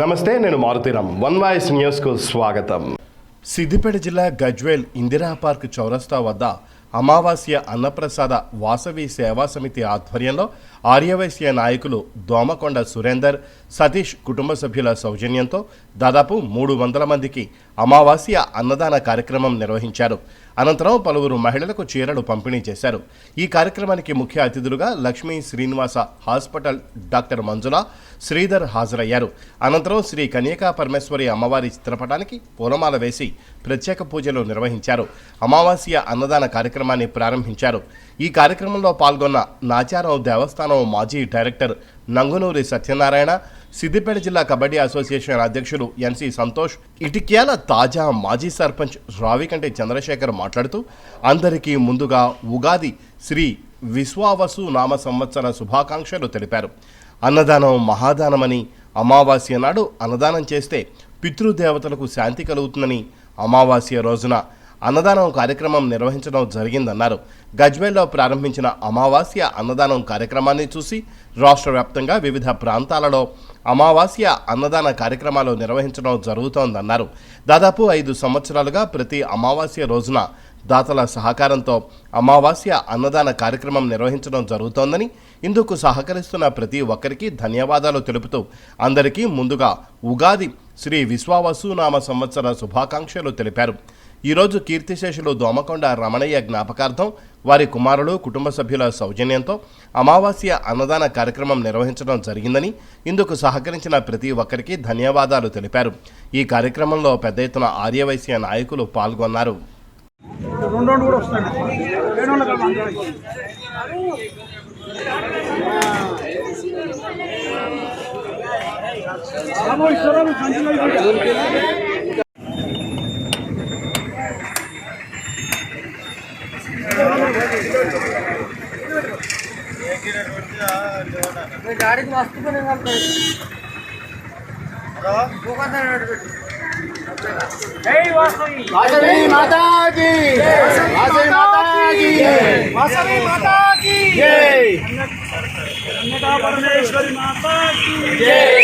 నమస్తే నేను Maruthi Ram one voice న్యూస్కు స్వాగతం. సిద్దిపేట జిల్లా గజ్వేల్ ఇందిరా పార్క్ చౌరస్తా వద్ద అమావాస్య అన్నప్రసాద వాసవి సేవా సమితి ఆధ్వర్యంలో ఆర్యవైశ్య నాయకులు దోమకొండ సురేందర్ సతీష్ కుటుంబ సభ్యుల సౌజన్యంతో దాదాపు మూడు వందల మందికి అమావాస్య అన్నదాన కార్యక్రమం నిర్వహించారు. అనంతరం పలువురు మహిళలకు చీరలు పంపిణీ చేశారు. ఈ కార్యక్రమానికి ముఖ్య అతిథులుగా లక్ష్మీ శ్రీనివాస హాస్పిటల్ డాక్టర్ మంజుల శ్రీధర్ హాజరయ్యారు. అనంతరం శ్రీ కన్యకా పరమేశ్వరి అమ్మవారి చిత్రపటానికి పూలమాల వేసి ప్రత్యేక పూజలు నిర్వహించారు. అమావాస్య అన్నదాన కార్యక్రమాన్ని ప్రారంభించారు. ఈ కార్యక్రమంలో పాల్గొన్న నాచారం దేవస్థానం మాజీ డైరెక్టర్ నంగునూరి సత్యనారాయణ సిద్దిపేట జిల్లా కబడ్డీ అసోసియేషన్ అధ్యక్షులు ఎన్సి సంతోష్ ఇటిక్యాల తాజా మాజీ సర్పంచ్ రావికంటి చంద్రశేఖర్ మాట్లాడుతూ అందరికీ ముందుగా ఉగాది శ్రీ విశ్వావసు నామ సంవత్సర శుభాకాంక్షలు తెలిపారు. అన్నదానం మహాదానమని అమావాస్య నాడు అన్నదానం చేస్తే పితృదేవతలకు శాంతి కలుగుతుందని అమావాస్య రోజున అన్నదానం కార్యక్రమం నిర్వహించడం జరిగిందన్నారు. గజ్వేల్లో ప్రారంభించిన అమావాస్య అన్నదానం కార్యక్రమాన్ని చూసి రాష్ట్ర వ్యాప్తంగా వివిధ ప్రాంతాలలో అమావాస్య అన్నదాన కార్యక్రమాలు నిర్వహించడం జరుగుతోందన్నారు. దాదాపు ఐదు సంవత్సరాలుగా ప్రతి అమావాస్య రోజున దాతల సహకారంతో అమావాస్య అన్నదాన కార్యక్రమం నిర్వహించడం జరుగుతోందని ఇందుకు సహకరిస్తున్న ప్రతి ఒక్కరికి ధన్యవాదాలు తెలుపుతూ అందరికీ ముందుగా ఉగాది శ్రీ విశ్వావసునామ సంవత్సర శుభాకాంక్షలు తెలిపారు. ఈరోజు కీర్తిశేషులు దోమకొండ రమణయ్య జ్ఞాపకార్థం వారి కుమారులు కుటుంబ సభ్యుల సౌజన్యంతో అమావాస్య అన్నదాన కార్యక్రమం నిర్వహించడం జరిగిందని ఇందుకు సహకరించిన ప్రతి ఒక్కరికి ధన్యవాదాలు తెలిపారు. ఈ కార్యక్రమంలో పెద్ద ఎత్తున ఆర్యవైశ్య నాయకులు పాల్గొన్నారు. కూడా गाड़ी को मस्त बने वासवी माता की वासवी माता की वासवी माता की जय अन्नदा परमेश्वरी माता की जय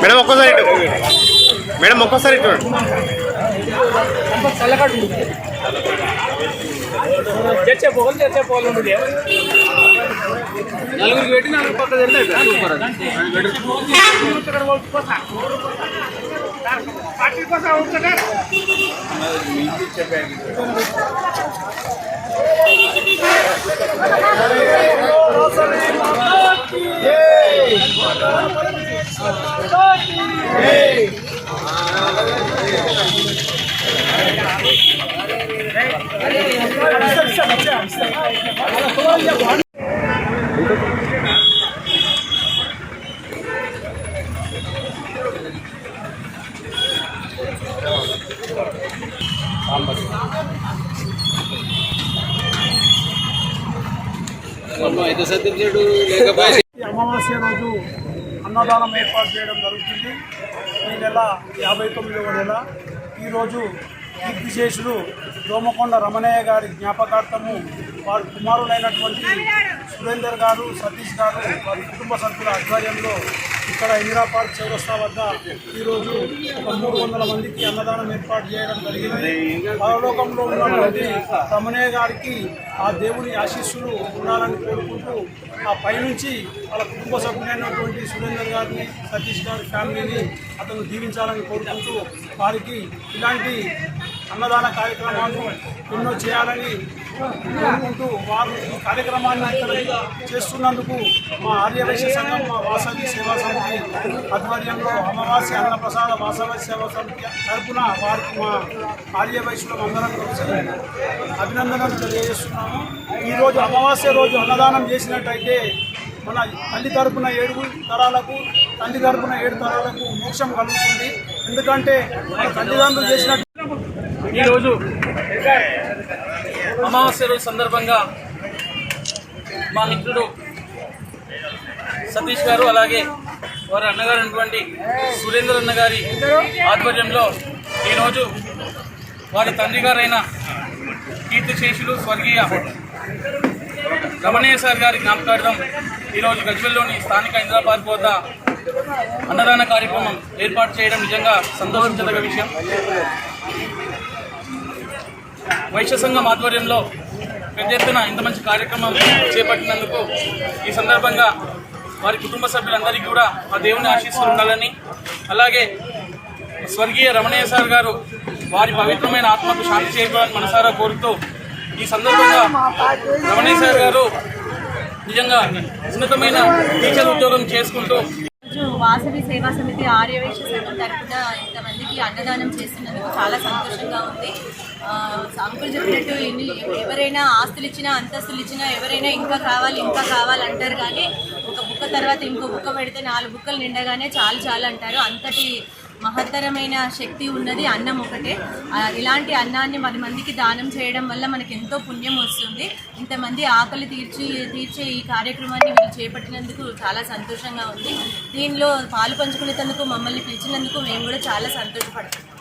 మేడం ఒక్కసారి ఇటు మేడం ఒక్కసారి ఇటు చర్చ పోగలు చర్చ పోగలు నలుగురికి పెట్టి నలుగురు పక్క పార్టీ కోసం అయితే సత్యం చెడు లేకపోతే అమావాస్య రోజు అన్నదానం ఏర్పాటు చేయడం జరుగుతుంది. ఈ నెల యాభై తొమ్మిదవ నెల. ఈరోజు కీర్తిశేషులు దోమకొండ రమణయ్య గారి జ్ఞాపకార్థము వారి కుమారులైనటువంటి సురేందర్ గారు సతీష్ గారు వారి కుటుంబ సభ్యుల ఆధ్వర్యంలో ఇక్కడ ఇందిరా పార్క్ చౌరస్తా వద్ద ఈరోజు ఒక మూడు వందల మందికి అన్నదానం ఏర్పాటు చేయడం జరిగింది. పరలోకంలో ఉన్నటువంటి రమణయ్య గారికి ఆ దేవుని ఆశీస్సులు ఉండాలని కోరుకుంటూ ఆ పైనుంచి వాళ్ళ కుటుంబ సభ్యులైనటువంటి సురేందర్ గారిని సతీష్ గారి ఫ్యామిలీని అతను దీవించాలని కోరుకుంటూ వారికి ఇలాంటి అన్నదాన కార్యక్రమాలు ఎన్నో చేయాలని వారు ఈ కార్యక్రమాన్ని ఇక్కడ చేస్తున్నందుకు మా ఆర్యవైశ్య సంఘం మా వాసవి సేవా సమితి ఆధ్వర్యంలో అమావాస్య అన్నప్రసాద వాసవి సేవా సమితి తరపున వారికి మా ఆర్యవైశ్యులం అందరం కలిసి అభినందనలు తెలియజేస్తున్నాము. ఈరోజు అమావాస్య రోజు అన్నదానం చేసినట్టయితే మన తల్లి తరపున ఏడు తరాలకు తల్లి తరపున ఏడు తరాలకు మోక్షం కలుగుతుంది. ఎందుకంటే మన తల్లిదండ్రులు చేసిన ఈరోజు అమావాస్య రోజు సందర్భంగా మా మిత్రుడు సతీష్ గారు అలాగే వారి అన్నగారు అయినటువంటి సురేందర్ అన్న గారి ఆధ్వర్యంలో ఈరోజు వారి తండ్రి గారైన కీర్తిశేషులు స్వర్గీయ రమణయ్య సార్ గారి జ్ఞాపకార్థం ఈరోజు గజ్వెల్లోని స్థానిక హైదరాబాద్ వద్ద అన్నదాన కార్యక్రమం ఏర్పాటు చేయడం నిజంగా సంతోషించదగ్గ విషయం. వైశ్య సంఘం ఆధ్వర్యంలో పెద్ద ఎత్తున ఇంత మంచి కార్యక్రమం చేపట్టినందుకు ఈ సందర్భంగా వారి కుటుంబ సభ్యులందరికీ కూడా ఆ దేవుని ఆశీస్సులు ఉండాలని అలాగే స్వర్గీయ రమణయ్య సార్ గారు వారి పవిత్రమైన ఆత్మకు శాంతి చేయాలని మనసారా కోరుతూ ఈ సందర్భంగా రమణయ్య సార్ గారు నిజంగా ఉన్నతమైన టీచర్ ఉద్యోగం చేసుకుంటూ వాసవి సేవా సమితి ఆర్యవేశ సంఘం తరఫున ఇంతమందికి అన్నదానం చేస్తున్నందుకు చాలా సంతోషంగా ఉంది. అంకులు చెప్పినట్టు ఎన్ని ఎవరైనా ఆస్తులు ఇచ్చినా అంతస్తులు ఇచ్చినా ఎవరైనా ఇంకా కావాలి ఇంకా కావాలి అంటారు కానీ ఒక బుక్క తర్వాత ఇంకో బుక్క పెడితే నాలుగు బుక్కలు నిండగానే చాలు చాలు అంటారు. అంతటి మహత్తరమైన శక్తి ఉన్నది అన్నం ఒకటే. ఇలాంటి అన్నాన్ని పది మందికి దానం చేయడం వల్ల మనకి ఎంతో పుణ్యం వస్తుంది. ఇంతమంది ఆకలి తీర్చి తీర్చే ఈ కార్యక్రమాన్ని వీళ్ళు చేపట్టినందుకు చాలా సంతోషంగా ఉంది. దీనిలో పాలు పంచుకునేందుకు మమ్మల్ని పిలిచినందుకు మేము కూడా చాలా సంతోషపడుతున్నాం.